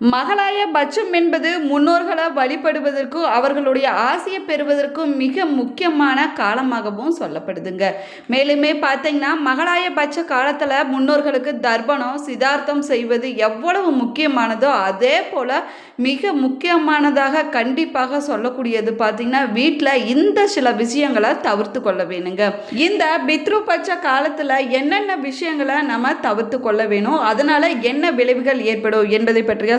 மகளாய பட்சம் என்பது முன்னோர்களை வழிபடுவதற்கும் அவர்களுடைய ஆசையை பெறுவதற்கும் மிக முக்கியமான காலமாகவும் சொல்லப்படுதுங்க. மேலுமே பார்த்தீங்கன்னா மகளாய பட்ச காலத்தில் முன்னோர்களுக்கு தர்ப்பணம் சிதார்த்தம் செய்வது எவ்வளவு முக்கியமானதோ அதே போல் மிக முக்கியமானதாக கண்டிப்பாக சொல்லக்கூடியது பார்த்தீங்கன்னா வீட்டில் இந்த சில விஷயங்களை தவிர்த்து கொள்ள வேணுங்க. இந்த பித்ரு பட்ச காலத்தில் என்னென்ன விஷயங்களை நம்ம தவிர்த்து கொள்ள வேணும் அதனால் என்ன விளைவுகள் ஏற்படும் என்பதை பற்றிய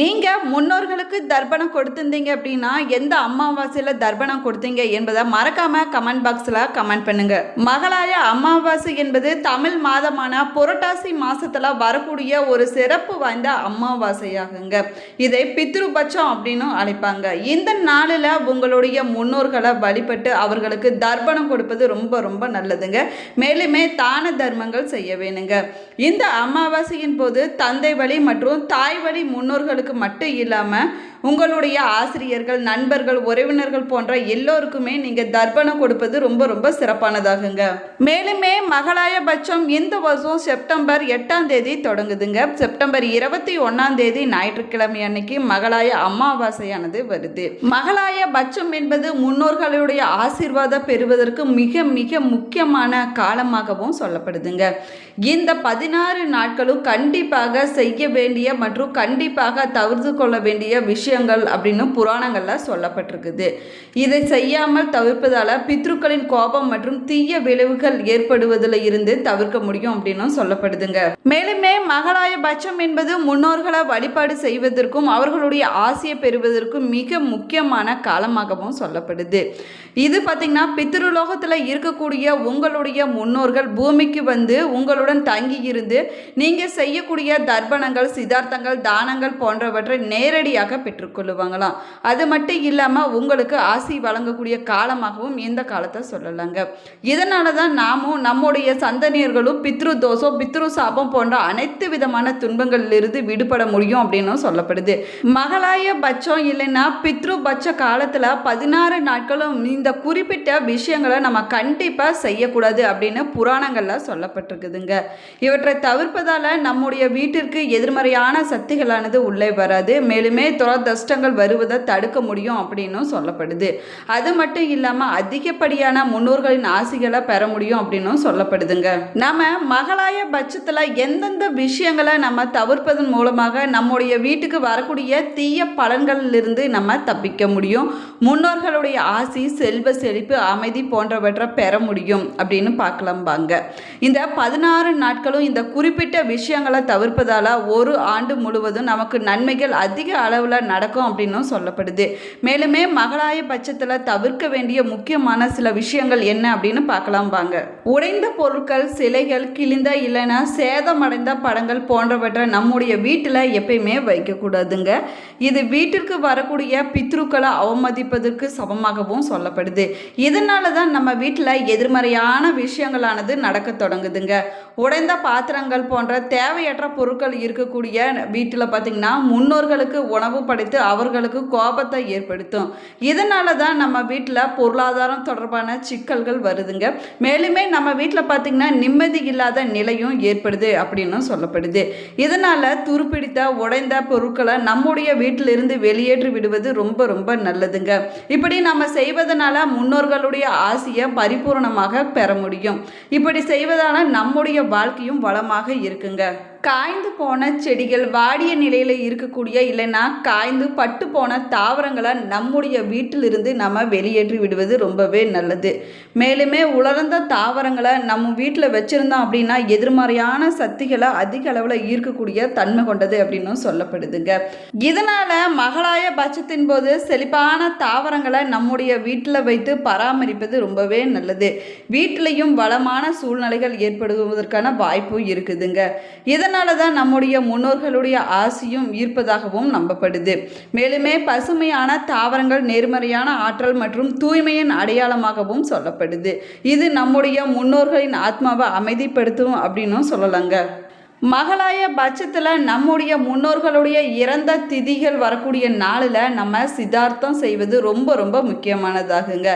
நீங்கள் முன்னோர்களுக்கு தர்ப்பணம் கொடுத்துருந்தீங்க அப்படின்னா எந்த அமாவாசையில் தர்ப்பணம் கொடுத்தீங்க என்பதை மறக்காமல் கமெண்ட் பாக்ஸில் கமெண்ட் பண்ணுங்க. மகளாய அமாவாசை என்பது தமிழ் மாதமான புரட்டாசி மாதத்தில் வரக்கூடிய ஒரு சிறப்பு வாய்ந்த அமாவாசையாகுங்க. இதை பித்ருபட்சம் அப்படின்னு அழைப்பாங்க. இந்த நாளில் உங்களுடைய முன்னோர்களை வழிபட்டு அவர்களுக்கு தர்ப்பணம் கொடுப்பது ரொம்ப ரொம்ப நல்லதுங்க. மேலுமே தான தர்மங்கள் செய்ய வேணுங்க. இந்த அமாவாசையின் போது தந்தை வழி மற்றும் தாய் வழி முன்னோர்களுக்கு மட்டும் இல்லாமல் உங்களுடைய ஆசிரியர்கள் நண்பர்கள் உறவினர்கள் போன்ற எல்லோருக்குமே நீங்கள் தர்ப்பணம் கொடுப்பது ரொம்ப ரொம்ப சிறப்பானதாகுங்க. மேலுமே மகளாய பட்சம் இந்த வருஷம் செப்டம்பர் எட்டாம் தேதி தொடங்குதுங்க. செப்டம்பர் இருபத்தி ஒன்றாம் தேதி ஞாயிற்றுக்கிழமை அன்னைக்கு மகளாய அமாவாசையானது வருது. மகளாய பட்சம் என்பது முன்னோர்களுடைய ஆசீர்வாதம் பெறுவதற்கு மிக மிக முக்கியமான காலமாகவும் சொல்லப்படுதுங்க. இந்த பதினாறு நாட்களும் கண்டிப்பாக செய்ய வேண்டிய மற்றும் கண்டிப்பாக தவிர்த்து கொள்ள வேண்டிய விஷயம் விஷயங்கள் அப்படின்னு புராணங்களில் சொல்லப்பட்டிருக்குது. இதை செய்யாமல் தவிர்ப்பதால் பித்ருக்களின் கோபம் மற்றும் தீய விளைவுகள் ஏற்படுவதில் இருந்து தவிர்க்க முடியும் அப்படின்னும் சொல்லப்படுதுங்க. மேலுமே மகளாய பட்சம் என்பது முன்னோர்களை வழிபாடு செய்வதற்கும் அவர்களுடைய ஆசையை பெறுவதற்கும் மிக முக்கியமான காலமாகவும் சொல்லப்படுது. இது பார்த்திங்கன்னா பித்ருலோகத்தில் இருக்கக்கூடிய உங்களுடைய முன்னோர்கள் பூமிக்கு வந்து உங்களுடன் தங்கி இருந்து நீங்கள் செய்யக்கூடிய தர்ப்பணங்கள் சிதார்த்தங்கள் தானங்கள் போன்றவற்றை நேரடியாக பெற்றுக்கொள்ளுவாங்களாம் அது மட்டும் இல்லாமல் உங்களுக்கு ஆசி வழங்கக்கூடிய காலமாகவும் இந்த காலத்தை சொல்லலாங்க. இதனால தான் நாமும் நம்முடைய சந்தனியர்களும் பித்ரு தோஷம் பித்ரு சாபம் போன்ற அனைத்து விதமான துன்பங்களிலிருந்து விடுபட முடியும் அப்படின்னும் சொல்லப்படுது. மகளாய பட்சம் இல்லைன்னா பித்ரு பட்ச காலத்தில் பதினாறு நாட்களும் இந்த குறிப்பிட்ட விஷயங்களை நம்ம கண்டிப்பாக செய்யக்கூடாது அப்படின்னு புராணங்களில் சொல்லப்பட்டிருக்குதுங்க. இவற்றை தவிர்ப்பதால் நம்முடைய வீட்டிற்கு எதிர்மறையான சக்திகளானது உள்ளே வராது. மேலுமே துரதஷ்டங்கள் வருவதை தடுக்க முடியும் அப்படின்னும் சொல்லப்படுது. அது மட்டும் இல்லாமல் அதிகப்படியான முன்னோர்களின் ஆசைகளை பெற முடியும் அப்படின்னும் சொல்லப்படுதுங்க. நம்ம மகளாய பட்சத்தில் எந்தெந்த விஷயங்களை நம்ம தவிர்ப்பதன் மூலமாக நம்முடைய வீட்டுக்கு வரக்கூடிய தீய பலன்களிலிருந்து நம்ம தப்பிக்க முடியும்? முன்னோர்களுடைய ஆசி செல்வ செழிப்பு அமைதி போன்றவற்றை பெற முடியும் அப்படின்னு பார்க்கலாம்பாங்க. இந்த பதினாறு நாட்களும் இந்த குறிப்பிட்ட விஷயங்களை தவிர்ப்பதால் ஒரு ஆண்டு முழுவதும் நமக்கு நன்மைகள் அதிக அளவில் நடக்கும் அப்படின்னும் சொல்லப்படுது. மேலுமே மகளாய பட்சத்தில் தவிர்க்க வேண்டிய முக்கியமான சில விஷயங்கள் என்ன அப்படின்னு பார்க்கலாம் வாங்க உடைந்த பொருட்கள் சிலைகள் கிழிந்த இல்லைன்னா சேதமடைந்த படங்கள் போன்றவற்றை நம்முடைய வீட்டில் எப்பயுமே வைக்கக்கூடாதுங்க. இது வீட்டிற்கு வரக்கூடிய பித்ருக்களை அவமதிப்பதற்கு சமமாகவும் சொல்லப்படுது. இதனால தான் நம்ம வீட்டில் எதிர்மறையான விஷயங்களானது நடக்க தொடங்குதுங்க. உடைந்த பாத்திரங்கள் போன்ற தேவையற்ற பொருட்கள் இருக்கக்கூடிய வீட்டில் பார்த்திங்கன்னா முன்னோர்களுக்கு உணவு படைத்து அவர்களுக்கு கோபத்தை ஏற்படுத்தும். இதனால தான் நம்ம வீட்டில் பொருளாதாரம் தொடர்பான சிக்கல்கள் வருதுங்க. மேலுமே நம்ம வீட்டில் பார்த்திங்கன்னா நிம்மதி இல்லாத நிலையும் ஏற்படுது அப்படின்னும் சொல்லப்படுது. இதனால் துருப்பிடித்த உடைந்த பொருட்களை நம்முடைய வீட்டிலிருந்து வெளியேற்றி விடுவது ரொம்ப ரொம்ப நல்லதுங்க. இப்படி நம்ம செய்வதனால முன்னோர்களுடைய ஆசையை பரிபூர்ணமாக பெற முடியும்? இப்படி செய்வதால நம்முடைய வாழ்க்கையும் வளமாக இருக்குங்க. காய்ந்து போன செடிகள் வாடிய நிலையில் இருக்கக்கூடிய இல்லைன்னா காய்ந்து பட்டு போன தாவரங்களை நம்முடைய வீட்டிலிருந்து நம்ம வெளியேற்றி விடுவது ரொம்பவே நல்லது. மேலுமே உலர்ந்த தாவரங்களை நம்ம வீட்டில் வச்சுருந்தோம் அப்படின்னா எதிர்மறையான சக்திகளை அதிக அளவில் ஈர்க்கக்கூடிய தன்மை கொண்டது அப்படின்னும் சொல்லப்படுதுங்க. இதனால் மகளாய பட்சத்தின் போது செழிப்பான தாவரங்களை நம்முடைய வீட்டில் வைத்து பராமரிப்பது ரொம்பவே நல்லது. வீட்டிலையும் வளமான சூழ்நிலைகள் ஏற்படுவதற்கான வாய்ப்பு இருக்குதுங்க. இதனால் தான் நம்முடைய முன்னோர்களுடைய ஆசையும் ஈர்ப்பதாகவும் நம்பப்படுது. மேலுமே பசுமையான தாவரங்கள் நேர்மறையான ஆற்றல் மற்றும் தூய்மையின் அடையாளமாகவும் சொல்லப்படுது. இது நம்முடைய முன்னோர்களின் ஆத்மாவை அமைதிப்படுத்தும் அப்படின்னும் சொல்லலாங்க. மகளாய பட்சத்தில் நம்முடைய முன்னோர்களுடைய இறந்த திதிகள் வரக்கூடிய நாளில் நம்ம சித்தார்த்தம் செய்வது ரொம்ப ரொம்ப முக்கியமானதாகுங்க.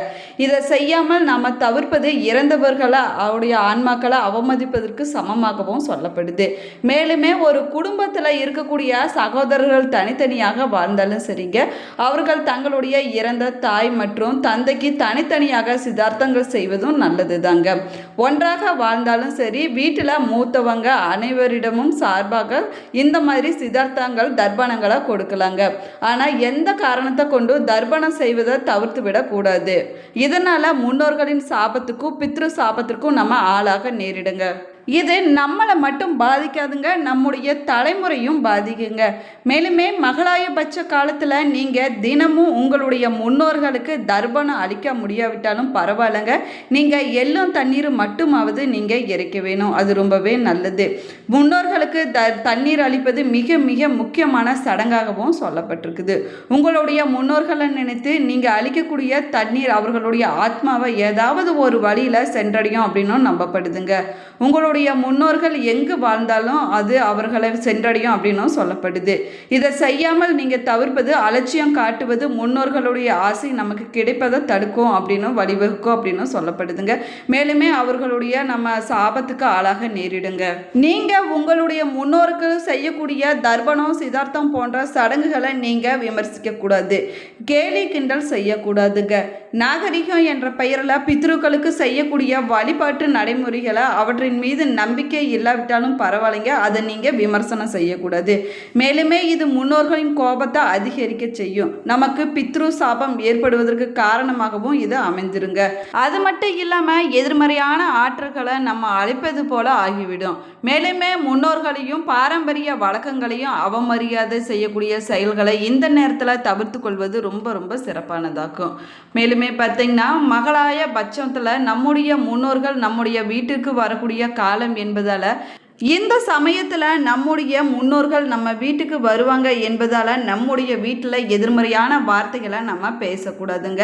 இதை செய்யாமல் நம்ம தவிர்ப்பது இறந்தவர்களை அவருடைய ஆன்மாக்களை அவமதிப்பதற்கு சமமாகவும் சொல்லப்படுது. மேலுமே ஒரு குடும்பத்தில் இருக்கக்கூடிய சகோதரர்கள் தனித்தனியாக வாழ்ந்தாலும் சரிங்க. அவர்கள் தங்களுடைய இறந்த தாய் மற்றும் தந்தைக்கு தனித்தனியாக சித்தார்த்தங்கள் செய்வதும் நல்லது தாங்க ஒன்றாக வாழ்ந்தாலும் சரி வீட்டில் மூத்தவங்க அனைவரும் அனைவரிடமும் சார்பாக இந்த மாதிரி சித்தார்த்தங்கள் தர்ப்பணங்களை கொடுக்கலாங்க. ஆனால் எந்த காரணத்தை கொண்டு தர்ப்பணம் செய்வதை தவிர்த்து விடக்கூடாது இதனால் முன்னோர்களின் சாபத்துக்கும் பித்ரு சாபத்திற்கும் நம்ம ஆளாக நேரிடுங்க. இது நம்மளை மட்டும் பாதிக்காதுங்க நம்முடைய தலைமுறையும் பாதிக்குங்க. மேலுமே மகளாயபட்ச காலத்தில் நீங்கள் தினமும் உங்களுடைய முன்னோர்களுக்கு தர்ப்பணம் அளிக்க முடியாவிட்டாலும் பரவாயில்லைங்க. நீங்கள் எள்ளும் தண்ணீர் மட்டுமாவது நீங்கள் இறைக்க வேணும். அது ரொம்பவே நல்லது. முன்னோர்களுக்கு த தண்ணீர் அளிப்பது மிக மிக முக்கியமான சடங்காகவும் சொல்லப்பட்டிருக்குது. உங்களுடைய முன்னோர்களை நினைத்து நீங்கள் அளிக்கக்கூடிய தண்ணீர் அவர்களுடைய ஆத்மாவை ஏதாவது ஒரு வழியில் சென்றடையும் அப்படின்னும் நம்பப்படுதுங்க. உங்களுடைய முன்னோர்கள் எங்கு வாழ்ந்தாலும் அது அவர்களை சென்றடையும் அப்படின்னும் சொல்லப்படுது. இதை செய்யாமல் நீங்கள் தவிர்ப்பது அலட்சியம் காட்டுவது முன்னோர்களுடைய ஆசை நமக்கு கிடைப்பதை தடுக்கும் அப்படின்னும் வழிவகுக்கும் அப்படின்னும் சொல்லப்படுதுங்க. மேலுமே அவர்களுடைய நம்ம சாபத்துக்கு ஆளாக நேரிடுங்க. நீங்கள் உங்களுடைய முன்னோருக்கு செய்யக்கூடிய தர்ப்பணம் சிதார்த்தம் போன்ற சடங்குகளை நீங்கள் விமர்சிக்கக்கூடாது. கேலி கிண்டல் செய்யக்கூடாதுங்க. நாகரிகம் என்ற பெயரில் பித்ருக்களுக்கு செய்யக்கூடிய வழிபாட்டு நடைமுறைகளை அவற்றின் மீது நம்பிக்கை இல்லாவிட்டாலும் பரவாயில்லைங்க. அதை நீங்கள் விமர்சனம் செய்யக்கூடாது. மேலுமே இது முன்னோர்களின் கோபத்தை அதிகரிக்க செய்யும். நமக்கு பித்ரு சாபம் ஏற்படுவதற்கு காரணமாகவும் இது அமைஞ்சிருங்க அது மட்டும் இல்லாமல் எதிர்மறையான ஆற்றல்களை நம்ம அழைப்பது போல ஆகிவிடும். மேலுமே முன்னோர்களையும் பாரம்பரிய வழக்கங்களையும் அவமரியாதை செய்யக்கூடிய செயல்களை இந்த நேரத்தில் தவிர்த்து கொள்வது ரொம்ப ரொம்ப சிறப்பானதாக்கும். மேலுமே பார்த்தீங்கன்னா மகளாய பட்சத்தில் நம்முடைய முன்னோர்கள் நம்முடைய வீட்டுக்கு வரக்கூடிய காலம் என்பதால் இந்த சமயத்தில் நம்முடைய முன்னோர்கள் நம்ம வீட்டுக்கு வருவாங்க என்பதால் நம்முடைய வீட்டில் எதிர்மறையான வார்த்தைகளை நம்ம பேசக்கூடாதுங்க.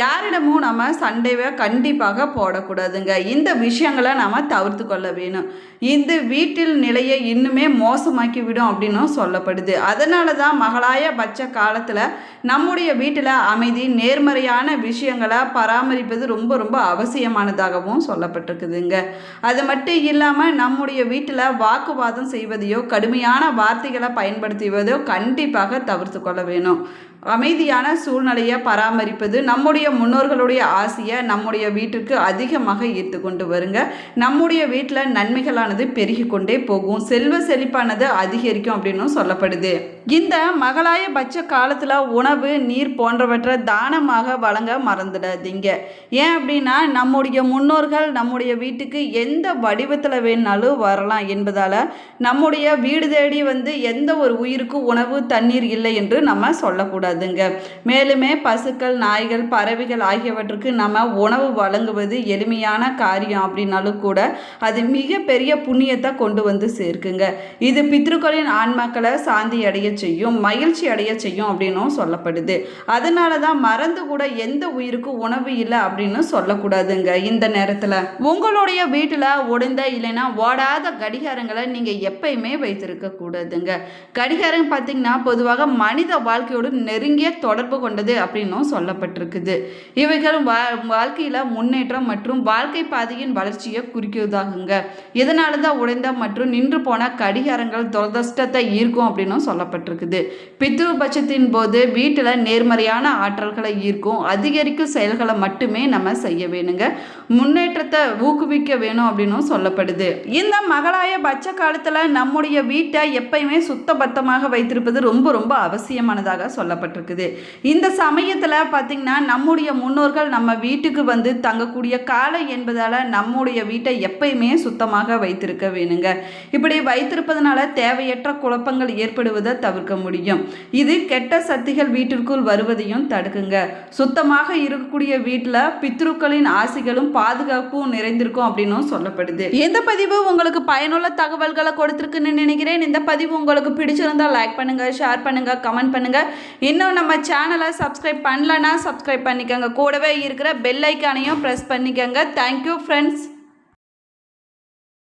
யாரிடமும் நம்ம சண்டையை கண்டிப்பாக போடக்கூடாதுங்க. இந்த விஷயங்களை நம்ம தவிர்த்து கொள்ள வேணும். இந்த வீட்டில் நிலையை இன்னுமே மோசமாக்கி விடும் அப்படின்னும் சொல்லப்படுது. அதனால தான் மகளாய பட்ச காலத்தில் நம்முடைய வீட்டில் அமைதி நேர்மறையான விஷயங்களை பராமரிப்பது ரொம்ப ரொம்ப அவசியமானதாகவும் சொல்லப்பட்டிருக்குதுங்க. அது மட்டும் இல்லாமல் நம்முடைய வீட்டில் வீட்டில் வாக்குவாதம் செய்வதையோ கடுமையான வார்த்தைகளை பயன்படுத்துவதோ கண்டிப்பாக தவிர்த்து கொள்ள வேணும். அமைதியான சூழ்நிலையை பராமரிப்பது நம்முடைய முன்னோர்களுடைய ஆசையை நம்முடைய வீட்டுக்கு அதிகமாக ஈர்த்து கொண்டு வருங்க. நம்முடைய வீட்டில் நன்மைகளானது பெருகி கொண்டே போகும். செல்வ செழிப்பானது அதிகரிக்கும் அப்படின்னும் சொல்லப்படுது. இந்த மகளாய பட்ச காலத்தில் உணவு நீர் போன்றவற்றை தானமாக வழங்க மறந்துடாதீங்க. ஏன் அப்படின்னா நம்முடைய முன்னோர்கள் நம்முடைய வீட்டுக்கு எந்த வடிவத்தில் வேணாலும் வரலாம் என்பதால் நம்முடைய வீடு தேடி வந்து எந்த ஒரு உயிருக்கும் உணவு தண்ணீர் இல்லை என்று நம்ம சொல்லக்கூடாது. கூடாதுங்க மேலுமே பசுக்கள் நாய்கள் பறவைகள் ஆகியவற்றுக்கு நம்ம உணவு வழங்குவது எளிமையான காரியம் அப்படின்னாலும் கூட அது மிகப்பெரிய புண்ணியத்தை கொண்டு வந்து சேர்க்குங்க. இது பித்ருக்களின் ஆன்மாக்களை சாந்தி அடைய செய்யும் மகிழ்ச்சி அடைய செய்யும் அப்படின்னும் சொல்லப்படுது. அதனால தான் மறந்து கூட எந்த உயிருக்கும் உணவு இல்லை அப்படின்னு சொல்லக்கூடாதுங்க இந்த நேரத்தில். உங்களுடைய வீட்டில் உடைந்த இல்லைன்னா ஓடாத கடிகாரங்களை நீங்கள் எப்பயுமே வைத்திருக்க கூடாதுங்க கடிகாரம் பார்த்தீங்கன்னா பொதுவாக மனித வாழ்க்கையோடு நெருங்கிய தொடர்பு கொண்டது அப்படின்னும் சொல்லப்பட்டிருக்குது. இவைகள் வா வாழ்க்கையில் முன்னேற்றம் மற்றும் வாழ்க்கை பாதையின் வளர்ச்சியை குறிக்கிறதாகுங்க இதனால தான் உடைந்த மற்றும் நின்று போன கடிகாரங்கள் துரதிருஷ்டத்தை ஈர்க்கும் அப்படின்னும் சொல்லப்பட்டிருக்குது. பித்ருபட்சத்தின் போது வீட்டில் நேர்மறையான ஆற்றல்களை ஈர்க்கும் அதிகரிக்கும் செயல்களை மட்டுமே நம்ம செய்ய வேணுங்க. முன்னேற்றத்தை ஊக்குவிக்க வேணும் அப்படின்னும் சொல்லப்படுது. இந்த மகளாய பட்ச காலத்தில் நம்முடைய வீட்டை எப்பயுமே சுத்தபத்தமாக வைத்திருப்பது ரொம்ப ரொம்ப அவசியமானதாக சொல்லப்படுது சொல்லப்பட்டிருக்குது இந்த சமயத்தில் பார்த்திங்கன்னா நம்முடைய முன்னோர்கள் நம்ம வீட்டுக்கு வந்து தங்கக்கூடிய காலம் என்பதால் நம்முடைய வீட்டை எப்பயுமே சுத்தமாக வைத்திருக்க வேணுங்க. இப்படி வைத்திருப்பதனால தேவையற்ற குழப்பங்கள் ஏற்படுவதை தவிர்க்க முடியும். இது கெட்ட சக்திகள் வீட்டிற்குள் வருவதையும் தடுக்குங்க. சுத்தமாக இருக்கக்கூடிய வீட்டில் பித்ருக்களின் ஆசைகளும் பாதுகாப்பும் நிறைந்திருக்கும் அப்படின்னும் சொல்லப்படுது. இந்த பதிவு உங்களுக்கு பயனுள்ள தகவல்களை கொடுத்துருக்குன்னு நினைக்கிறேன். இந்த பதிவு உங்களுக்கு பிடிச்சிருந்தால் லைக் பண்ணுங்கள் ஷேர் பண்ணுங்கள் கமெண்ட் பண்ணுங்க. இன்னும் நம்ம சேனலை சப்ஸ்கிரைப் பண்ணலன்னா சப்ஸ்கிரைப் பண்ணிக்கோங்க. கூடவே இருக்கிற பெல் ஐக்கானையும் ப்ரெஸ் பண்ணிக்கோங்க. Thank you friends